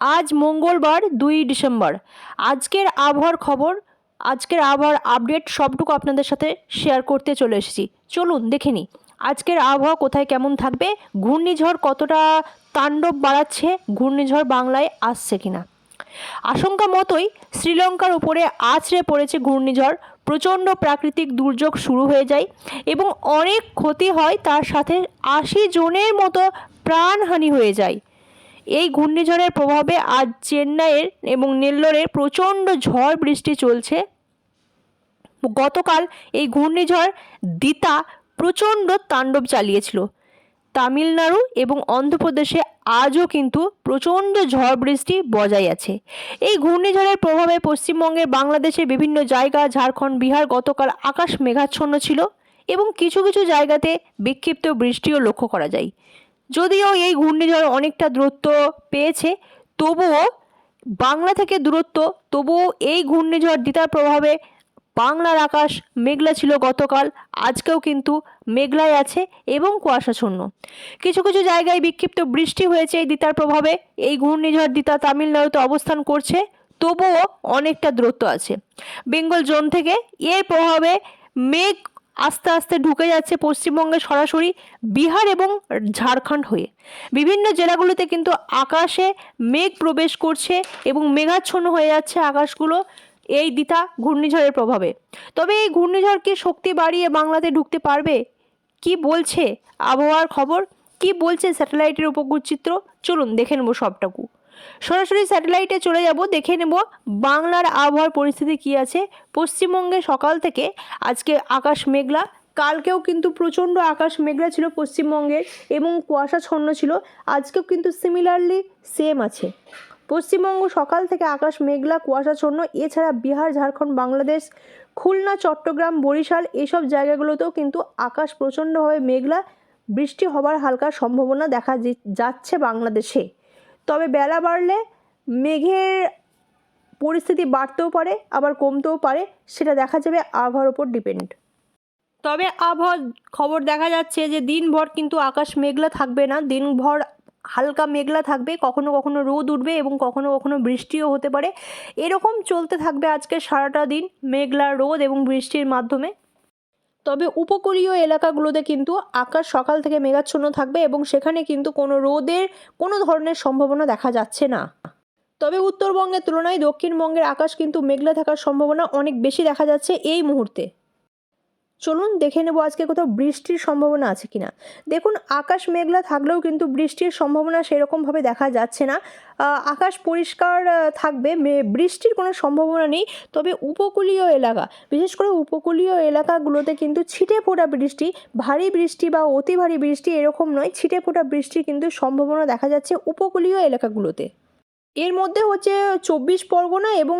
আজ মঙ্গলবার, দুই ডিসেম্বর। আজকের আবহাওয়ার খবর, আজকের আবহাওয়ার আপডেট সবটুকু আপনাদের সাথে শেয়ার করতে চলে এসেছি। চলুন দেখে নিই, আজকের আবহাওয়া কোথায় কেমন থাকবে, ঘূর্ণিঝড় কতটা তাণ্ডব বাড়াচ্ছে, ঘূর্ণিঝড় বাংলায় আসছে কিনা? আশঙ্কা মতোই শ্রীলঙ্কার উপরে আছড়ে পড়েছে ঘূর্ণিঝড়, প্রচণ্ড প্রাকৃতিক দুর্যোগ শুরু হয়ে যায় এবং অনেক ক্ষতি হয় তার সাথে আশি জনের মতো প্রাণহানি হয়ে যায়। এই ঘূর্ণিঝড়ের প্রভাবে আজ চেন্নাইয়ের এবং নেল্লোরের প্রচণ্ড ঝড় বৃষ্টি চলছে। গতকাল এই ঘূর্ণিঝড় দিতা প্রচণ্ড তাণ্ডব চালিয়েছিল। তামিলনাড়ু এবং অন্ধ্রপ্রদেশে আজও কিন্তু প্রচণ্ড ঝড় বৃষ্টি বজায় আছে। এই ঘূর্ণিঝড়ের প্রভাবে পশ্চিমবঙ্গের বাংলাদেশের বিভিন্ন জায়গা, ঝাড়খণ্ড, বিহার গতকাল আকাশ মেঘাচ্ছন্ন ছিল এবং কিছু কিছু জায়গাতে বিক্ষিপ্ত বৃষ্টিও লক্ষ্য করা যায়। যদিও এই ঘূর্ণিঝড় অনেকটা দূরত্ব পেয়েছে, তবুও বাংলা থেকে দূরত্ব, তবুও এই ঘূর্ণিঝড় দিতার প্রভাবে বাংলার আকাশ মেঘলা ছিল গতকাল, আজকেও কিন্তু মেঘলাই আছে এবং কুয়াশাচ্ছন্ন। কিছু কিছু জায়গায় বিক্ষিপ্ত বৃষ্টি হয়েছে এই দিতার প্রভাবে, এই ঘূর্ণিঝড় দিতা তামিলনাড়ুতে অবস্থান করছে, তবুও অনেকটা দূরত্ব আছে। বেঙ্গল জোন থেকে এর প্রভাবে মেঘ আস্তে আস্তে ঢুকে যাচ্ছে পশ্চিমবঙ্গে সরাসরি বিহার এবং ঝাড়খণ্ড হয়ে। বিভিন্ন জেলাগুলোতে কিন্তু আকাশে মেঘ প্রবেশ করছে এবং মেঘাচ্ছন্ন হয়ে যাচ্ছে আকাশগুলো এই দিতা ঘূর্ণিঝড়ের প্রভাবে। তবে এই ঘূর্ণিঝড় কি শক্তি বাড়িয়ে বাংলাতে ঢুকতে পারবে? কি বলছে আবহাওয়ার খবর? কি বলছে স্যাটেলাইটের উপগ্রহ চিত্র চলুন দেখে নেব সবটাকু। সরাসরি স্যাটেলাইটে চলে যাব, দেখে নেব বাংলার আবহাওয়ার পরিস্থিতি কি আছে। পশ্চিমবঙ্গে সকাল থেকে আজকে আকাশ মেঘলা, কালকেও কিন্তু প্রচণ্ড আকাশ মেঘলা ছিল পশ্চিমবঙ্গের এবং কুয়াশাচ্ছন্ন ছিল, আজকেও কিন্তু সিমিলারলি সেম আছে। পশ্চিমবঙ্গ সকাল থেকে আকাশ মেঘলা কুয়াশাচ্ছন্ন এছাড়া বিহার, ঝাড়খণ্ড, বাংলাদেশ, খুলনা, চট্টগ্রাম, বরিশাল, এসব জায়গাগুলোতেও কিন্তু আকাশ প্রচণ্ডভাবে মেঘলা, বৃষ্টি হবার হালকা সম্ভাবনা দেখা যাচ্ছে বাংলাদেশে। তবে বেলা বাড়লে মেঘের পরিস্থিতি বাড়তেও পারে, আবার কমতেও পারে, সেটা দেখা যাবে আবহাওয়ার ওপর ডিপেন্ড তবে আবহাওয়ার খবর দেখা যাচ্ছে যে দিনভর কিন্তু আকাশ মেঘলা থাকবে না, দিনভর হালকা মেঘলা থাকবে, কখনো কখনো রোদ উঠবে এবং কখনো কখনো বৃষ্টিও হতে পারে। এরকম চলতে থাকবে আজকে সারাটা দিন, মেঘলা, রোদ এবং বৃষ্টির মাধ্যমে। তবে উপকূলীয় এলাকাগুলোতে কিন্তু আকাশ সকাল থেকে মেঘাচ্ছন্ন থাকবে এবং সেখানে কিন্তু কোনো রোদের কোনো ধরনের সম্ভাবনা দেখা যাচ্ছে না। তবে উত্তরবঙ্গের তুলনায় দক্ষিণবঙ্গের আকাশ কিন্তু মেঘলা থাকার সম্ভাবনা অনেক বেশি দেখা যাচ্ছে এই মুহূর্তে। চলুন দেখে নেব আজকে কোথাও বৃষ্টির সম্ভাবনা আছে কিনা। দেখুন, আকাশ মেঘলা থাকলেও কিন্তু বৃষ্টির সম্ভাবনা সেরকমভাবে দেখা যাচ্ছে না। আকাশ পরিষ্কার থাকবে বৃষ্টির কোনো সম্ভাবনা নেই। তবে উপকূলীয় এলাকা, বিশেষ করে উপকূলীয় এলাকাগুলোতে কিন্তু ছিটে ফোটা বৃষ্টি, ভারী বৃষ্টি বা অতি ভারী বৃষ্টি এরকম নয়। ছিটে ফোটা বৃষ্টির কিন্তু সম্ভাবনা দেখা যাচ্ছে উপকূলীয় এলাকাগুলোতে। এর মধ্যে হচ্ছে চব্বিশ পরগনা এবং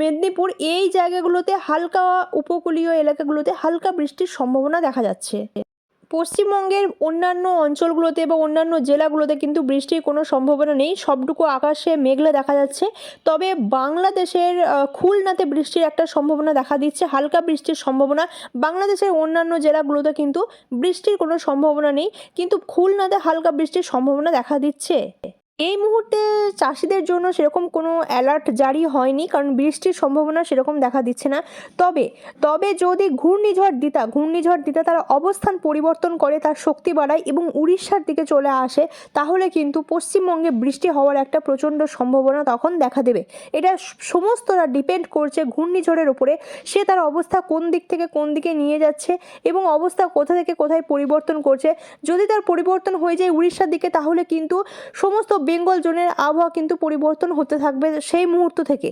মেদিনীপুর এই জায়গাগুলোতে হালকা উপকূলীয় এলাকাগুলোতে হালকা বৃষ্টির সম্ভাবনা দেখা যাচ্ছে। পশ্চিমবঙ্গের অন্যান্য অঞ্চলগুলোতে বা অন্যান্য জেলাগুলোতে কিন্তু বৃষ্টির কোনো সম্ভাবনা নেই, সবটুকু আকাশে মেঘলা দেখা যাচ্ছে। তবে বাংলাদেশের খুলনাতে বৃষ্টির একটা সম্ভাবনা দেখা দিচ্ছে, হালকা বৃষ্টির সম্ভাবনা। বাংলাদেশের অন্যান্য জেলাগুলোতে কিন্তু বৃষ্টির কোনো সম্ভাবনা নেই, কিন্তু খুলনাতে হালকা বৃষ্টির সম্ভাবনা দেখা দিচ্ছে। এই মুহূর্তে চাষিদের জন্য সেরকম কোনো অ্যালার্ট জারি হয়নি, কারণ বৃষ্টির সম্ভাবনা সেরকম দেখা দিচ্ছে না। তবে তবে যদি ঘূর্ণিঝড় দিতা ঘূর্ণিঝড় দিতা তার অবস্থান পরিবর্তন করে, তার শক্তি বাড়ায় এবং উড়িষ্যার দিকে চলে আসে, তাহলে কিন্তু পশ্চিমবঙ্গে বৃষ্টি হওয়ার একটা প্রচণ্ড সম্ভাবনা তখন দেখা দেবে। এটা সমস্তটা ডিপেন্ড করছে ঘূর্ণিঝড়ের উপরে, সে তার অবস্থা কোন দিক থেকে কোন দিকে নিয়ে যাচ্ছে এবং অবস্থা কোথা থেকে কোথায় পরিবর্তন করছে। যদি তার পরিবর্তন হয়ে যায় উড়িষ্যার দিকে, তাহলে কিন্তু সমস্ত বেঙ্গল জোনের আবহাওয়া কিন্তু পরিবর্তন হতে থাকবে সেই মুহূর্ত থেকে।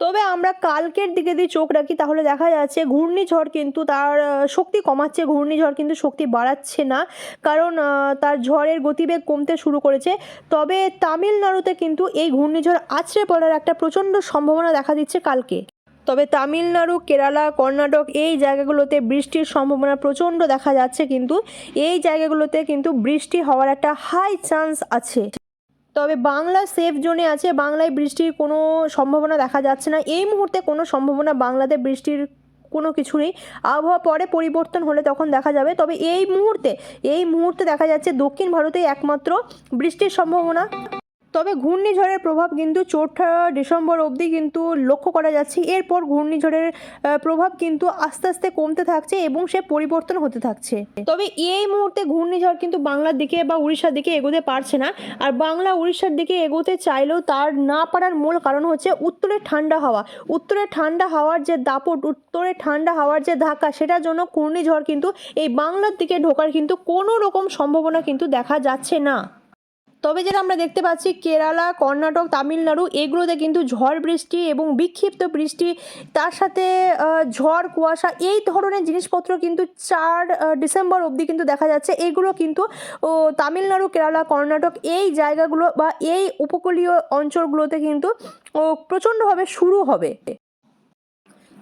তবে আমরা কালকের দিকে যদি চোখ রাখি, তাহলে দেখা যাচ্ছে ঘূর্ণিঝড় কিন্তু তার শক্তি কমাচ্ছে। ঘূর্ণিঝড় কিন্তু শক্তি বাড়াচ্ছে না, কারণ তার ঝড়ের গতিবেগ কমতে শুরু করেছে। তবে তামিলনাড়ুতে কিন্তু এই ঘূর্ণিঝড় আছড়ে পড়ার একটা প্রচণ্ড সম্ভাবনা দেখা দিচ্ছে কালকে। তবে তামিলনাড়ু, কেরালা, কর্ণাটক এই জায়গাগুলোতে বৃষ্টির সম্ভাবনা প্রচণ্ড দেখা যাচ্ছে কিন্তু, এই জায়গাগুলোতে কিন্তু বৃষ্টি হওয়ার একটা হাই চান্স আছে। তবে বাংলা সেফ জোনে আছে, বাংলায় বৃষ্টির কোনো সম্ভাবনা দেখা যাচ্ছে না। এই মুহূর্তে কোনো সম্ভাবনা বাংলাতে বৃষ্টির কোনো কিছু নেই। আবহাওয়া পরে পরিবর্তন হলে তখন দেখা যাবে। তবে এই মুহূর্তে এই মুহূর্তে দেখা যাচ্ছে দক্ষিণ ভারতে একমাত্র বৃষ্টির সম্ভাবনা। তবে ঘূর্ণিঝড়ের প্রভাব কিন্তু চৌঠা ডিসেম্বর অবধি কিন্তু লক্ষ্য করা যাচ্ছে। এরপর ঘূর্ণিঝড়ের প্রভাব কিন্তু আস্তে আস্তে কমতে থাকছে এবং সে পরিবর্তন হতে থাকছে। তবে এই মুহূর্তে ঘূর্ণিঝড় কিন্তু বাংলার দিকে বা উড়িষ্যার দিকে এগোতে পারছে না। আর বাংলা উড়িষ্যার দিকে এগোতে চাইলেও তার না পারার মূল কারণ হচ্ছে উত্তরের ঠান্ডা হাওয়া। উত্তরের ঠান্ডা হাওয়ার যে দাপট, উত্তরে ঠান্ডা হাওয়ার যে ধাক্কা, সেটার জন্য ঘূর্ণিঝড় কিন্তু এই বাংলার দিকে ঢোকার কিন্তু কোনো রকম সম্ভাবনা কিন্তু দেখা যাচ্ছে না। তবে যেটা আমরা দেখতে পাচ্ছি, কেরালা, কর্ণাটক, তামিলনাড়ু, এগুলোতে কিন্তু ঝড় বৃষ্টি এবং বিক্ষিপ্ত বৃষ্টি, তার সাথে ঝড়, কুয়াশা এই ধরনের জিনিসপত্র কিন্তু চার ডিসেম্বর অবধি কিন্তু দেখা যাচ্ছে। এগুলো কিন্তু তামিলনাড়ু, কেরালা, কর্ণাটক এই জায়গাগুলো বা এই উপকূলীয় অঞ্চলগুলোতে কিন্তু প্রচণ্ডভাবে শুরু হবে।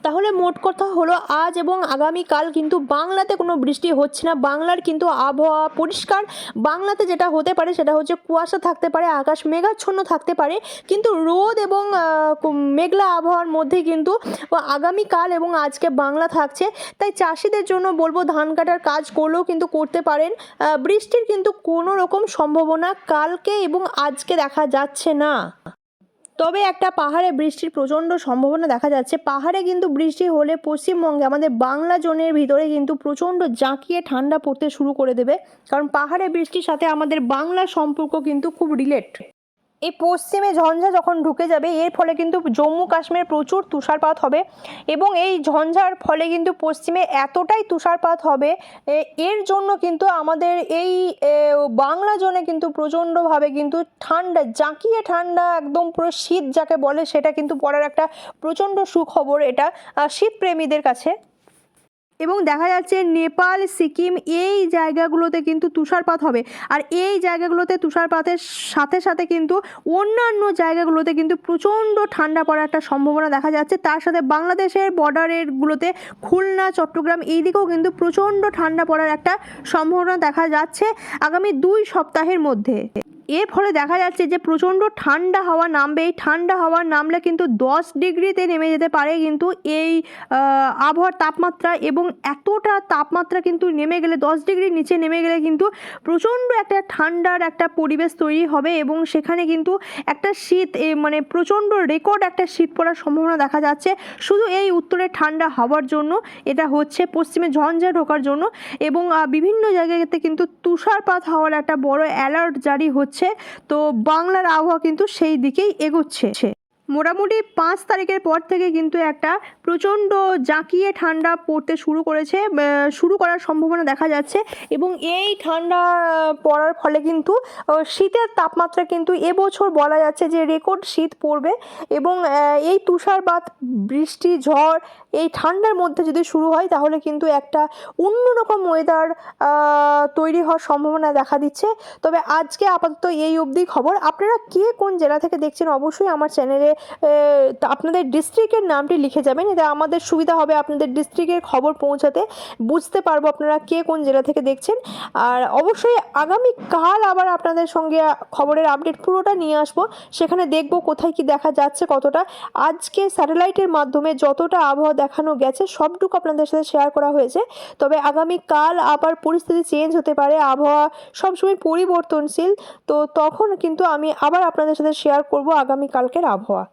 তাহলে মোট কথা হলো আজ এবং আগামীকাল কিন্তু বাংলাতে কোনো বৃষ্টি হচ্ছে না। বাংলার কিন্তু আবহাওয়া পরিষ্কার। বাংলাতে যেটা হতে পারে সেটা হচ্ছে কুয়াশা থাকতে পারে, আকাশ মেঘাচ্ছন্ন থাকতে পারে। কিন্তু রোদ এবং মেঘলা আবহাওয়ার মধ্যে কিন্তু আগামীকাল এবং আজকে বাংলা থাকছে। তাই চাষিদের জন্য বলব ধান কাটার কাজ করলেও কিন্তু করতে পারেন। বৃষ্টির কিন্তু কোনো রকম সম্ভাবনা কালকে এবং আজকে দেখা যাচ্ছে না। তবে একটা পাহাড়ে বৃষ্টির প্রচণ্ড সম্ভাবনা দেখা যাচ্ছে। পাহাড়ে কিন্তু বৃষ্টি হলে পশ্চিমবঙ্গে আমাদের বাংলা জোনের ভিতরে কিন্তু প্রচণ্ড জাঁকিয়ে ঠান্ডা পড়তে শুরু করে দেবে। কারণ পাহাড়ে বৃষ্টির সাথে আমাদের বাংলা সম্পর্ক কিন্তু খুব রিলেট এই পশ্চিমে ঝঞ্ঝা যখন ঢুকে যাবে, এর ফলে কিন্তু জম্মু কাশ্মীরে প্রচুর তুষারপাত হবে এবং এই ঝঞ্ঝার ফলে কিন্তু পশ্চিমে এতটাই তুষারপাত হবে এর জন্য কিন্তু আমাদের এই বাংলা জোনে কিন্তু প্রচণ্ডভাবে কিন্তু ঠান্ডা, জাঁকিয়ে ঠান্ডা, একদম পুরো শীত যাকে বলে, সেটা কিন্তু পড়ার একটা প্রচণ্ড সুখবর এটা শীতপ্রেমীদের কাছে। এবং দেখা যাচ্ছে নেপাল, সিকিম এই জায়গাগুলোতে কিন্তু তুষারপাত হবে। আর এই জায়গাগুলোতে তুষারপাতের সাথে সাথে কিন্তু অন্যান্য জায়গাগুলোতে কিন্তু প্রচণ্ড ঠান্ডা পড়ার একটা সম্ভাবনা দেখা যাচ্ছে। তার সাথে বাংলাদেশের বর্ডারের গুলোতে খুলনা, চট্টগ্রাম এই দিকেও কিন্তু প্রচণ্ড ঠান্ডা পড়ার একটা সম্ভাবনা দেখা যাচ্ছে আগামী দুই সপ্তাহের মধ্যে। এর ফলে দেখা যাচ্ছে যে প্রচণ্ড ঠান্ডা হাওয়া নামবে। এই ঠান্ডা হাওয়া নামলে কিন্তু দশ ডিগ্রিতে নেমে যেতে পারে কিন্তু এই আবহাওয়ার তাপমাত্রা এবং এতটা তাপমাত্রা কিন্তু নেমে গেলে, দশ ডিগ্রির নিচে নেমে গেলে কিন্তু প্রচণ্ড একটা ঠান্ডার একটা পরিবেশ তৈরি হবে এবং সেখানে কিন্তু একটা শীত মানে প্রচণ্ড রেকর্ড একটা শীত পড়ার সম্ভাবনা দেখা যাচ্ছে। শুধু এই উত্তরে ঠান্ডা হাওয়ার জন্য এটা হচ্ছে, পশ্চিমে ঝঞ্ঝা ঢোকার জন্য এবং বিভিন্ন জায়গাতে কিন্তু তুষারপাত হওয়ার একটা বড় অ্যালার্ট জারি হচ্ছে। তো বাংলার আবহাওয়া কিন্তু সেই দিকেই এগোচ্ছে। মোটামুটি পাঁচ তারিখের পর থেকে কিন্তু একটা প্রচণ্ড জাঁকিয়ে ঠান্ডা পড়তে শুরু করেছে শুরু করার সম্ভাবনা দেখা যাচ্ছে এবং এই ঠান্ডা পড়ার ফলে কিন্তু শীতের তাপমাত্রা কিন্তু এবছর বলা যাচ্ছে যে রেকর্ড শীত পড়বে এবং এই তুষারপাত, বৃষ্টি, ঝড় এই ঠান্ডার মধ্যে যদি শুরু হয় তাহলে কিন্তু একটা অন্যরকম ওয়েদার তৈরি হওয়ার সম্ভাবনা দেখা দিচ্ছে। তবে আজকে আপাতত এই অবধি খবর। আপনারা কে কোন জেলা থেকে দেখছেন অবশ্যই আমার চ্যানেলে আপনাদের ডিস্ট্রিক্টের নামটি লিখে যাবেন এতে আমাদের সুবিধা হবে আপনাদের ডিস্ট্রিক্টের খবর পৌঁছাতে। বুঝতে পারব আপনারা কে কোন জেলা থেকে দেখছেন। আর অবশ্যই আগামী কাল আবার আপনাদের সঙ্গে খবরের আপডেট পুরোটা নিয়ে আসব। সেখানে দেখব কোথায় কি দেখা যাচ্ছে কতটা। আজকে স্যাটেলাইটের মাধ্যমে যতটা আবহাওয়া দেখানো গেছে, সবটুকু আপনাদের সাথে শেয়ার করা হয়েছে। তবে আগামী কাল আবার পরিস্থিতি চেঞ্জ হতে পারে, আবহাওয়া সবসময় পরিবর্তনশীল। তো তখন কিন্তু আমি আবার আপনাদের সাথে শেয়ার করব আগামী কালকের আবহাওয়া।